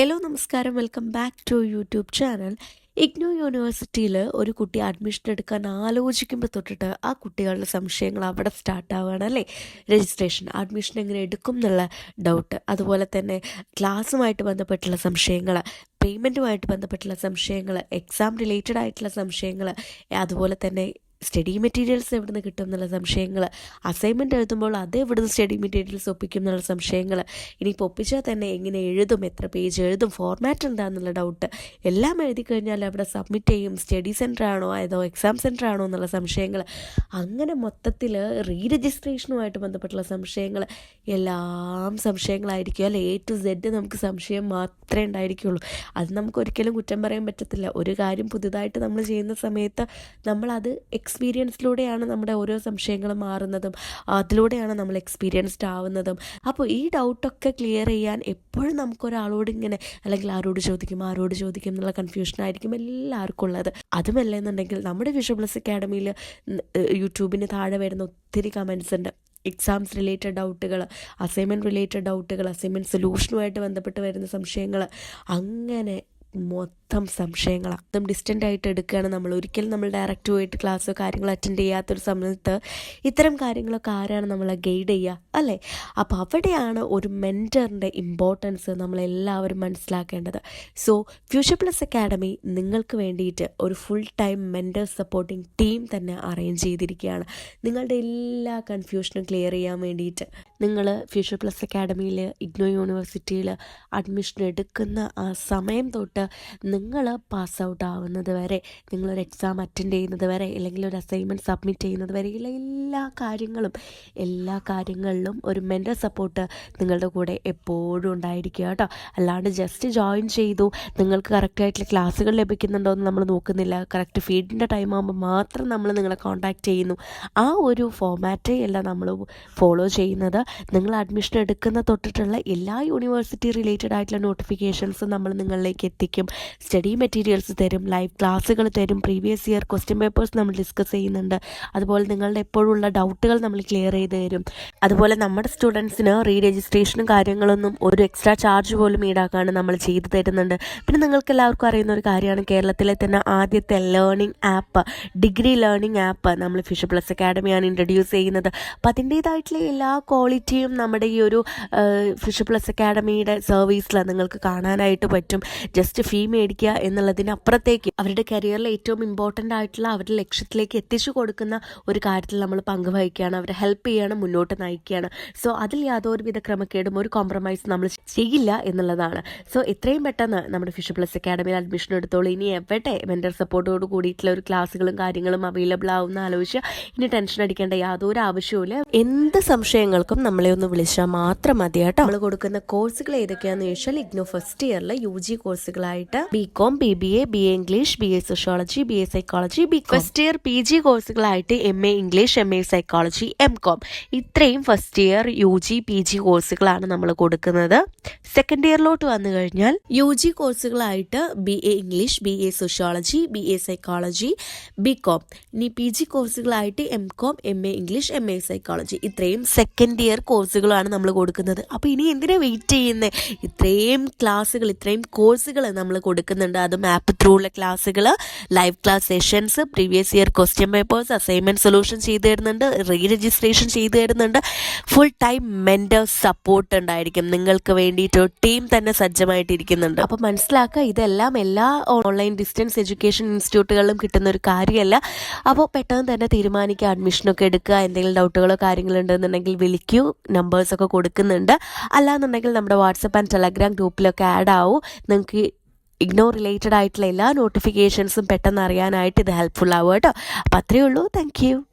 Hello നമസ്കാരം. Welcome back to YouTube channel. IGNOU യൂണിവേഴ്സിറ്റിയിൽ ഒരു കുട്ടി അഡ്മിഷൻ എടുക്കാൻ ആലോചിക്കുമ്പോൾ തൊട്ടിട്ട് ആ കുട്ടികളുടെ സംശയങ്ങൾ അവിടെ സ്റ്റാർട്ട് ആവുകയാണ് അല്ലേ രജിസ്ട്രേഷൻ അഡ്മിഷൻ എങ്ങനെ എടുക്കും എന്നുള്ള ഡൗട്ട് അതുപോലെ തന്നെ ക്ലാസ്സുമായിട്ട് ബന്ധപ്പെട്ടുള്ള സംശയങ്ങൾ പേയ്മെന്റുമായിട്ട് ബന്ധപ്പെട്ടുള്ള സംശയങ്ങൾ എക്സാം റിലേറ്റഡ് ആയിട്ടുള്ള സംശയങ്ങൾ അതുപോലെ തന്നെ സ്റ്റഡി മെറ്റീരിയൽസ് എവിടെ നിന്ന് കിട്ടും എന്നുള്ള സംശയങ്ങൾ അസൈൻമെന്റ് എഴുതുമ്പോൾ അത് എവിടെ നിന്ന് സ്റ്റഡി മെറ്റീരിയൽസ് ഒപ്പിക്കും എന്നുള്ള സംശയങ്ങൾ ഇനി ഒപ്പിച്ചാൽ തന്നെ എങ്ങനെ എഴുതും എത്ര പേജ് എഴുതും ഫോർമാറ്റ് എന്താണെന്നുള്ള ഡൗട്ട് എല്ലാം എഴുതി കഴിഞ്ഞാൽ അവിടെ സബ്മിറ്റ് ചെയ്യും. സ്റ്റഡി സെന്റർ ആണോ ഏതോ എക്സാം സെന്റർ ആണോ എന്നുള്ള സംശയങ്ങൾ അങ്ങനെ മൊത്തത്തിൽ റീ രജിസ്ട്രേഷനുമായിട്ട് ബന്ധപ്പെട്ടുള്ള സംശയങ്ങൾ എല്ലാം സംശയങ്ങളായിരിക്കും. അല്ലെ? എ ടു സെഡ് നമുക്ക് സംശയം മാത്രമേ ഉണ്ടായിരിക്കുള്ളൂ. അത് നമുക്ക് ഒരിക്കലും കുറ്റം പറയാൻ പറ്റത്തില്ല. ഒരു കാര്യം പുതുതായിട്ട് നമ്മൾ ചെയ്യുന്ന സമയത്ത് നമ്മളത് എക്സ്പീരിയൻസിലൂടെയാണ് നമ്മുടെ ഓരോ സംശയങ്ങളും മാറുന്നതും അതിലൂടെയാണ് നമ്മൾ എക്സ്പീരിയൻസ്ഡ് ആവുന്നതും. അപ്പോൾ ഈ ഡൗട്ടൊക്കെ ക്ലിയർ ചെയ്യാൻ എപ്പോഴും നമുക്കൊരാളോട് ഇങ്ങനെ അല്ലെങ്കിൽ ആരോട് ചോദിക്കും ആരോട് ചോദിക്കും എന്നുള്ള കൺഫ്യൂഷനായിരിക്കും എല്ലാവർക്കും ഉള്ളത്. അതുമല്ല എന്നുണ്ടെങ്കിൽ നമ്മുടെ വിഷ്വൽ പ്ലസ് അക്കാഡമിയിൽ യൂട്യൂബിന് താഴെ വരുന്ന ഒത്തിരി കമൻസ് ഉണ്ട്. എക്സാംസ് റിലേറ്റഡ് ഡൗട്ടുകൾ അസൈൻമെന്റ് റിലേറ്റഡ് ഡൗട്ടുകൾ അസൈൻമെന്റ് സൊല്യൂഷനുമായിട്ട് ബന്ധപ്പെട്ട് വരുന്ന സംശയങ്ങൾ അങ്ങനെ മൊത്തം സംശയങ്ങൾ അതും ഡിസ്റ്റന്റ് ആയിട്ട് എടുക്കുകയാണ് നമ്മൾ. ഒരിക്കലും നമ്മൾ ഡയറക്റ്റ് പോയിട്ട് ക്ലാസ്സോ കാര്യങ്ങളോ അറ്റൻഡ് ചെയ്യാത്തൊരു സമയത്ത് ഇത്തരം കാര്യങ്ങളൊക്കെ ആരാണ് നമ്മളെ ഗൈഡ് ചെയ്യുക അല്ലേ? അപ്പോൾ അവിടെയാണ് ഒരു മെന്ററിന്റെ ഇമ്പോർട്ടൻസ് നമ്മളെല്ലാവരും മനസ്സിലാക്കേണ്ടത്. സോ ഫ്യൂച്ചർ പ്ലസ് അക്കാഡമി നിങ്ങൾക്ക് വേണ്ടിയിട്ട് ഒരു full time mentor supporting team തന്നെ അറേഞ്ച് ചെയ്തിരിക്കുകയാണ്. നിങ്ങളുടെ എല്ലാ കൺഫ്യൂഷനും ക്ലിയർ ചെയ്യാൻ വേണ്ടിയിട്ട്. നിങ്ങൾ ഫ്യൂച്ചർ പ്ലസ് അക്കാഡമിയിൽ ഇഗ്നോ യൂണിവേഴ്സിറ്റിയിൽ അഡ്മിഷൻ എടുക്കുന്ന ആ സമയം തൊട്ട് നിങ്ങൾ പാസ് ഔട്ട് ആവുന്നത് വരെ നിങ്ങളൊരു എക്സാം അറ്റൻഡ് ചെയ്യുന്നത് വരെ അല്ലെങ്കിൽ ഒരു അസൈൻമെന്റ് സബ്മിറ്റ് ചെയ്യുന്നത് വരെയുള്ള എല്ലാ കാര്യങ്ങളും എല്ലാ കാര്യങ്ങളിലും ഒരു മെന്റൽ സപ്പോർട്ട് നിങ്ങളുടെ കൂടെ എപ്പോഴും ഉണ്ടായിരിക്കുക കേട്ടോ. അല്ലാണ്ട് ജസ്റ്റ് ജോയിൻ ചെയ്തു നിങ്ങൾക്ക് കറക്റ്റായിട്ടുള്ള ക്ലാസ്സുകൾ ലഭിക്കുന്നുണ്ടോ എന്ന് നമ്മൾ നോക്കുന്നില്ല. കറക്റ്റ് ഫീഡിന്റെ ടൈം ആകുമ്പോൾ മാത്രം നമ്മൾ നിങ്ങളെ കോൺടാക്റ്റ് ചെയ്യുന്നു. ആ ഒരു ഫോമാറ്റേ അല്ല നമ്മൾ ഫോളോ ചെയ്യുന്നത്. നിങ്ങൾ അഡ്മിഷൻ എടുക്കുന്ന തൊട്ടിട്ടുള്ള എല്ലാ യൂണിവേഴ്സിറ്റി റിലേറ്റഡ് ആയിട്ടുള്ള നോട്ടിഫിക്കേഷൻസ് നമ്മൾ നിങ്ങളിലേക്ക് എത്തിക്കും. സ്റ്റഡി മെറ്റീരിയൽസ് തരും ലൈവ് ക്ലാസ്സുകൾ തരും പ്രീവിയസ് ഇയർ ക്വസ്റ്റ്യൻ പേപ്പേഴ്സ് നമ്മൾ ഡിസ്കസ് ചെയ്യുന്നുണ്ട്. അതുപോലെ നിങ്ങളുടെ എപ്പോഴുള്ള ഡൗട്ടുകൾ നമ്മൾ ക്ലിയർ ചെയ്ത് തരും. അതുപോലെ നമ്മുടെ സ്റ്റുഡൻസിന് റീ രജിസ്ട്രേഷനും കാര്യങ്ങളൊന്നും ഒരു എക്സ്ട്രാ ചാർജ് പോലും ഈടാക്കാണ് നമ്മൾ ചെയ്തു തരുന്നുണ്ട്. പിന്നെ നിങ്ങൾക്ക് എല്ലാവർക്കും അറിയുന്ന ഒരു കാര്യമാണ് കേരളത്തിലെ തന്നെ ആദ്യത്തെ learning app degree learning app നമ്മൾ ഫിഷ് പ്ലസ് അക്കാഡമിയാണ് ഇൻട്രൊഡ്യൂസ് ചെയ്യുന്നത്. അപ്പോൾ അതിന്റേതായിട്ടുള്ള എല്ലാ ക്വാളിറ്റിയും നമ്മുടെ ഈ ഒരു ഫിഷ് പ്ലസ് അക്കാഡമിയുടെ സർവീസിൽ നിങ്ങൾക്ക് കാണാനായിട്ട് പറ്റും. ജസ്റ്റ് ഫീ മേടിക്കുക എന്നുള്ളതിനപ്പുറത്തേക്ക് അവരുടെ കരിയറിൽ ഏറ്റവും ഇമ്പോർട്ടന്റ് ആയിട്ടുള്ള അവരുടെ ലക്ഷ്യത്തിലേക്ക് എത്തിച്ചു കൊടുക്കുന്ന ഒരു കാര്യത്തിൽ നമ്മൾ പങ്കുവഹിക്കുകയാണ്. അവരെ ഹെൽപ്പ് ചെയ്യാണ് മുന്നോട്ട് നയിക്കുകയാണ്. സോ അതിൽ യാതൊരുവിധ ക്രമക്കേടും ഒരു കോംപ്രമൈസ് നമ്മൾ ചെയ്യില്ല എന്നുള്ളതാണ്. സോ എത്രയും പെട്ടെന്ന് നമ്മുടെ ഫിഷ് പ്ലസ് അക്കാഡമിയിൽ അഡ്മിഷൻ എടുത്തോളൂ. ഇനി എവിടെ മെന്റർ സപ്പോർട്ടോട് കൂടിയിട്ടുള്ള ഒരു ക്ലാസ്സുകളും കാര്യങ്ങളും അവൈലബിൾ ആവുന്ന ആലോചിച്ച് ഇനി ടെൻഷൻ അടിക്കേണ്ട യാതൊരു ആവശ്യവുമില്ല. എന്ത് സംശയങ്ങൾക്കും നമ്മളെ ഒന്ന് വിളിച്ചാൽ മാത്രം മതി കേട്ടോ നമ്മൾ കൊടുക്കുന്ന കോഴ്സുകൾ ഏതൊക്കെയാണെന്ന് ചോദിച്ചാൽ ഇഗ്നോ ഫസ്റ്റ് ഇയറിൽ U G കോഴ്സുകളായിട്ട് B com B B A B A English B A sociology B A psychology B first year P G കോഴ്സുകളായിട്ട് M A English M A psychology M com. ഇത്രയും first year U G P G കോഴ്സുകളാണ് നമ്മൾ കൊടുക്കുന്നത്. Second ഇയറിലോട്ട് വന്നു കഴിഞ്ഞാൽ U G കോഴ്സുകളായിട്ട് B A English B A sociology B A psychology B com ഇനി P G കോഴ്സുകളായിട്ട് M com M A English M A psychology ഇത്രയും second year കോഴ്സുകളാണ് നമ്മൾ കൊടുക്കുന്നത്. അപ്പോൾ ഇനി എന്തിനാ വെയിറ്റ് ചെയ്യുന്നത് ഇത്രയും ക്ലാസ്സുകൾ ഇത്രയും കോഴ്സുകൾ നമ്മൾ കൊടുക്കുന്നുണ്ട്. അതും മാപ്പ് ത്രൂ ഉള്ള ക്ലാസ്സുകൾ live class sessions previous year question papers assignment solution ചെയ്തു തരുന്നുണ്ട് റീ രജിസ്ട്രേഷൻ ചെയ്തു തരുന്നുണ്ട്. ഫുൾ ടൈം മെന്റർ സപ്പോർട്ട് ഉണ്ടായിരിക്കും. നിങ്ങൾക്ക് വേണ്ടിയിട്ട് ടീം തന്നെ സജ്ജമായിട്ടിരിക്കുന്നുണ്ട്. അപ്പോൾ മനസ്സിലാക്കുക ഇതെല്ലാം എല്ലാ ഓൺലൈൻ ഡിസ്റ്റൻസ് എഡ്യൂക്കേഷൻ ഇൻസ്റ്റിറ്റ്യൂട്ടുകളിലും കിട്ടുന്ന ഒരു കാര്യമല്ല. അപ്പോൾ പെട്ടെന്ന് തന്നെ തീരുമാനിക്കുക അഡ്മിഷനൊക്കെ എടുക്കുക എന്തെങ്കിലും ഡൗട്ടുകളോ കാര്യങ്ങളുണ്ടെന്നുണ്ടെങ്കിൽ വിളിക്കൂ നമ്പേഴ്സ് ഒക്കെ കൊടുക്കുന്നുണ്ട്. അല്ലാന്നുണ്ടെങ്കിൽ നമ്മുടെ വാട്സപ്പ് ആൻഡ് ടെലഗ്രാം ഗ്രൂപ്പിലൊക്കെ ആഡ് ആവും. നിങ്ങൾക്ക് ഇഗ്നോർ റിലേറ്റഡ് ആയിട്ടുള്ള എല്ലാ നോട്ടിഫിക്കേഷൻസും പെട്ടെന്ന് അറിയാനായിട്ട് ഇത് ഹെൽപ്ഫുൾ ആവും കേട്ടോ. അപ്പോൾ അത്രയേ ഉള്ളൂ. താങ്ക്